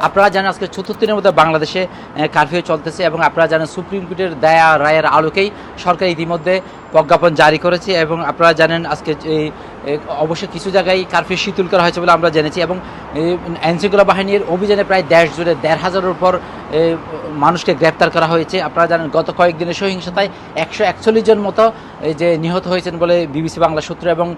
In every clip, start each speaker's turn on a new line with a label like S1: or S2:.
S1: আপনারা জানেন আজকে চতুর্থ দিনের মধ্যে বাংলাদেশে কারফিউ চলতেছে এবং আপনারা জানেন সুপ্রিম কোর্টের দয়া রায়ের আলোকেই সরকার ইতিমধ্যে প্রজ্ঞাপন জারি করেছে এবং আপনারা জানেন আজকে এই অবশ্য কিছু জায়গায় কারফিউ শিথিল করা হয়েছে বলে আমরা জেনেছি এবং আইনশৃঙ্খলা বাহিনীর অভিযানে প্রায় দেশ জুড়ে দেড় হাজারের উপর মানুষকে গ্রেপ্তার করা হয়েছে। আপনারা জানেন, গত কয়েকদিনের সহিংসতায় একশো একচল্লিশ জন মতো যে নিহত হয়েছেন বলে বিবিসি বাংলা সূত্র এবং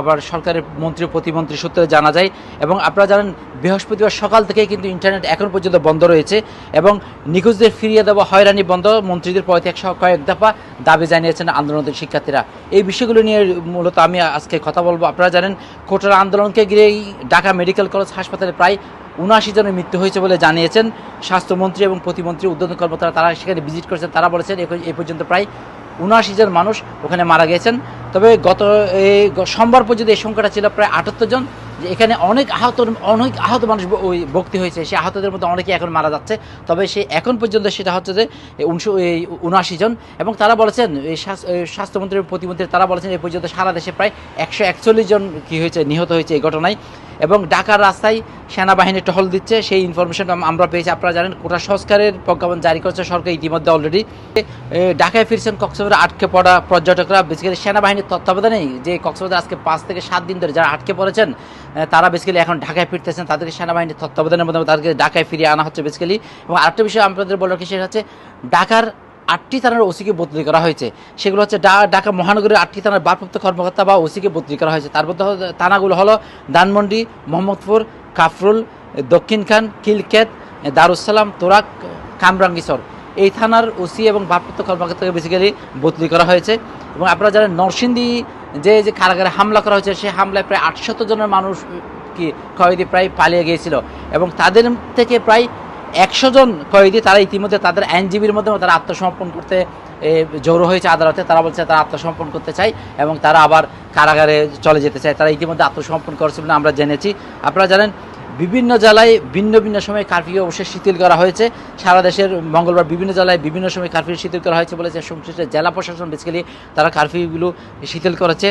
S1: আবার সরকারের মন্ত্রী প্রতিমন্ত্রী সূত্রে জানা যায় এবং আপনারা জানেন, বৃহস্পতিবার সকাল থেকেই কিন্তু ইন্টারনেট এখন পর্যন্ত বন্ধ রয়েছে এবং নিখোঁজদের ফিরিয়ে দেওয়া হয়রানি বন্ধ মন্ত্রীদের পদত্যাগ সহ কয়েক দফা দাবি জানিয়েছেন আন্দোলনরত শিক্ষার্থীরা। এই বিষয়গুলো নিয়ে মূলত আমি আজকে কথা বলব। আপনারা জানেন কোটার আন্দোলনকে ঘিরেই ঢাকা মেডিকেল কলেজ হাসপাতালে প্রায় উনআশি জনের মৃত্যু হয়েছে বলে জানিয়েছেন স্বাস্থ্যমন্ত্রী এবং প্রতিমন্ত্রী উদ্বোধন কর্মকর্তারা তারা সেখানে ভিজিট করেছেন। তারা বলেছেন, এ- পর্যন্ত প্রায় উনআশি জন মানুষ ওখানে মারা গেছেন তবে গত সোমবার পর্যন্ত এই সংখ্যাটা ছিল প্রায় আটাত্তর জন। যে এখানে অনেক আহত অনেক আহত মানুষ ওই ভক্তি হয়েছে। সেই আহতদের মধ্যে অনেকে এখন মারা যাচ্ছে। তবে সে এখন পর্যন্ত সেটা হচ্ছে যে উনশো উনআশি জন এবং তারা বলেছেন এই স্বাস্থ- এই স্বাস্থ্যমন্ত্রী, প্রতিমন্ত্রী তারা বলেছেন এই পর্যন্ত সারা দেশে প্রায় একশো একচল্লিশ জন কি হয়েছে, নিহত হয়েছে এই ঘটনায়। এবং ঢাকার রাস্তায় সেনাবাহিনী টহল দিচ্ছে। সেই ইনফরমেশন আমরা পেয়েছি। আপনারা জানেন, কোটা সংস্কারের প্রজ্ঞাপন জারি করেছে সরকার ইতিমধ্যে অলরেডি ঢাকায় ফিরছেন কক্সবাজারে আটকে পড়া পর্যটকরা। বেসিক্যালি সেনাবাহিনীর তত্ত্বাবধানেই যে কক্সবাজার আজকে পাঁচ থেকে সাত দিন ধরে যারা আটকে পড়েছেন তারা বেসিক্যালি এখন ঢাকায় ফিরতেছেন, তাদেরকে সেনাবাহিনীর তত্ত্বাবধানের মধ্যে তাদেরকে ঢাকায় ফিরিয়ে আনা হচ্ছে বেসিক্যালি এবং আরেকটা বিষয় আপনাদের বলার কি সেটা হচ্ছে, ঢাকার আটটি থানার ওসিকে বদলি করা হয়েছে। সেগুলো হচ্ছে ঢাকা মহানগরের আটটি থানার ভারপ্রাপ্ত কর্মকর্তা বা ওসিকে বদলি করা হয়েছে। তার মধ্যে থানাগুলো হলো ধানমন্ডি, মোহাম্মদপুর, কাফরুল, দক্ষিণ খান কিলকেত দারুসালাম তোরাক কামরাঙ্গিসর এই থানার ওসি এবং ভারপ্রাপ্ত কর্মকর্তাকে বেসিক্যালি বদলি করা হয়েছে। এবং আপনারা যারা নরসিংদী যে যে কারাগারে হামলা করা হয়েছে সেই হামলায় প্রায় আটশত জনের মানুষ কি কয়েদি প্রায় পালিয়ে গিয়েছিল। এবং তাদের থেকে প্রায় একশো জন কয়েদি তারা ইতিমধ্যে তাদের আইনজীবীর মধ্যে তারা আত্মসমর্পণ করতে জড়ো হয়েছে আদালতে। তারা বলছে তারা আত্মসমর্পণ করতে চায় এবং তারা আবার কারাগারে চলে যেতে চায়। তারা ইতিমধ্যে আত্মসমর্পণ করেছে বলে আমরা জেনেছি। আপনারা জানেন বিভিন্ন জেলায় ভিন্ন ভিন্ন সময়ে কারফিউ অবশ্যই শিথিল করা হয়েছে। সারা দেশের মঙ্গলবার বিভিন্ন জেলায় বিভিন্ন সময় কারফিউ শিথিল করা হয়েছে বলেছে। সংশ্লিষ্ট জেলা প্রশাসন বেসিক্যালি তারা কারফিউগুলো শিথিল করেছে।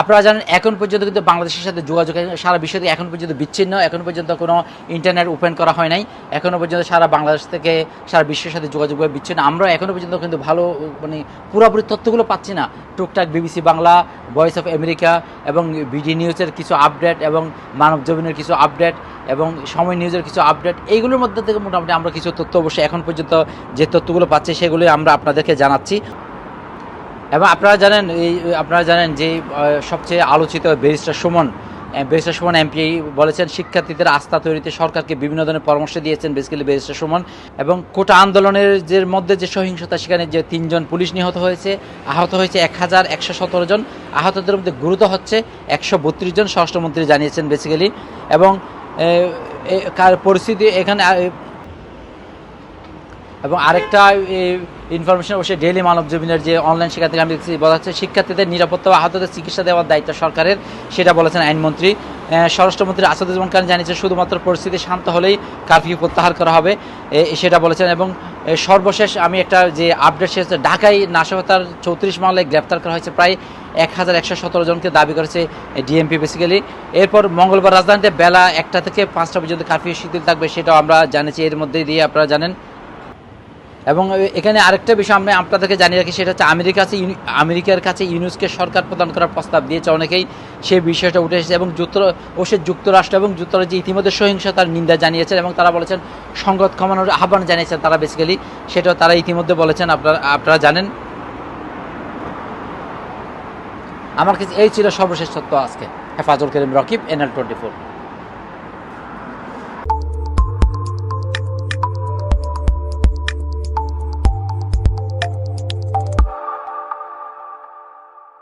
S1: আপনারা জানেন, এখন পর্যন্ত কিন্তু বাংলাদেশের সাথে যোগাযোগ সারা বিশ্ব থেকে এখন পর্যন্ত বিচ্ছিন্ন, এখন পর্যন্ত কোনো ইন্টারনেট ওপেন করা হয় নাই। এখনও পর্যন্ত সারা বাংলাদেশ থেকে সারা বিশ্বের সাথে যোগাযোগ বিচ্ছিন্ন। আমরা এখনও পর্যন্ত কিন্তু ভালো মানে পুরোপুরি তথ্যগুলো পাচ্ছি না। টুকটাক BBC Bangla voice of America এবং বিডি নিউজের কিছু আপডেট এবং মানব জমিনের কিছু আপডেট এবং সময় নিউজের কিছু আপডেট এইগুলোর মধ্যে থেকে মোটামুটি আমরা কিছু তথ্য অবশ্যই এখন পর্যন্ত যে তথ্যগুলো পাচ্ছি সেগুলোই আমরা আপনাদেরকে জানাচ্ছি। এবং আপনারা জানেন এই, আপনারা জানেন যে সবচেয়ে আলোচিত barrister Sumon barrister Sumon MP বলেছেন, শিক্ষার্থীদের আস্থা তৈরিতে সরকারকে বিভিন্ন ধরনের পরামর্শ দিয়েছেন বেসিক্যালি ব্যারিস্টার সুমন এবং কোটা আন্দোলনের যে মধ্যে যে সহিংসতা, সেখানে যে তিনজন পুলিশ নিহত হয়েছে, আহত হয়েছে এক হাজার একশো সতেরো জন। আহতদের মধ্যে গুরুতর হচ্ছে একশো বত্রিশ জন, স্বরাষ্ট্রমন্ত্রী জানিয়েছেন বেসিক্যালি এবং পরিস্থিতি এখানে এবং আরেকটা ইনফরমেশন অবশ্যই ডেইলি মানব জমিনের যে অনলাইন সেখান থেকে আমি দেখছি বলা হচ্ছে, শিক্ষার্থীদের নিরাপত্তা বা আহতদের চিকিৎসা দেওয়ার দায়িত্ব সরকারের, সেটা বলেছেন আইনমন্ত্রী। স্বরাষ্ট্রমন্ত্রী আসাদুজ্জামান খান জানিয়েছেন, শুধুমাত্র পরিস্থিতি শান্ত হলেই কারফিউ প্রত্যাহার করা হবে। সেটা বলেছেন এবং সর্বশেষ আমি একটা যে আপডেট শেষ ঢাকায় নাশকতার চৌত্রিশ মামলায় গ্রেপ্তার করা হয়েছে প্রায় এক হাজার একশো সতেরো জনকে দাবি করেছে ডিএমপি বেসিক্যালি এরপর মঙ্গলবার রাজধানীতে বেলা একটা থেকে পাঁচটা পর্যন্ত কারফিউ শিথিল থাকবে, সেটাও আমরা জানিয়েছি। এর মধ্যে দিয়ে আপনারা জানেন এবং এখানে আরেকটা বিষয় আমরা আপনাদেরকে জানিয়ে রাখি, সেটা হচ্ছে আমেরিকা কাছে আমেরিকার কাছে ইউনুসকে সরকার প্রদান করার প্রস্তাব দিয়েছে অনেকেই। সেই বিষয়টা উঠে এসেছে এবং যুক্ত অবশ্যই যুক্তরাষ্ট্র এবং যুক্তরাজ্যে ইতিমধ্যে সহিংসতার নিন্দা জানিয়েছেন এবং তারা বলেছেন, সংঘাত কমানোর আহ্বান জানিয়েছেন তারা বেসিক্যালি সেটা তারা ইতিমধ্যে বলেছেন, আপনারা আপনারা জানেন। আমার কাছে এই ছিল সর্বশেষ তথ্য আজকে। Hefazul Karim Rakib NL twenty four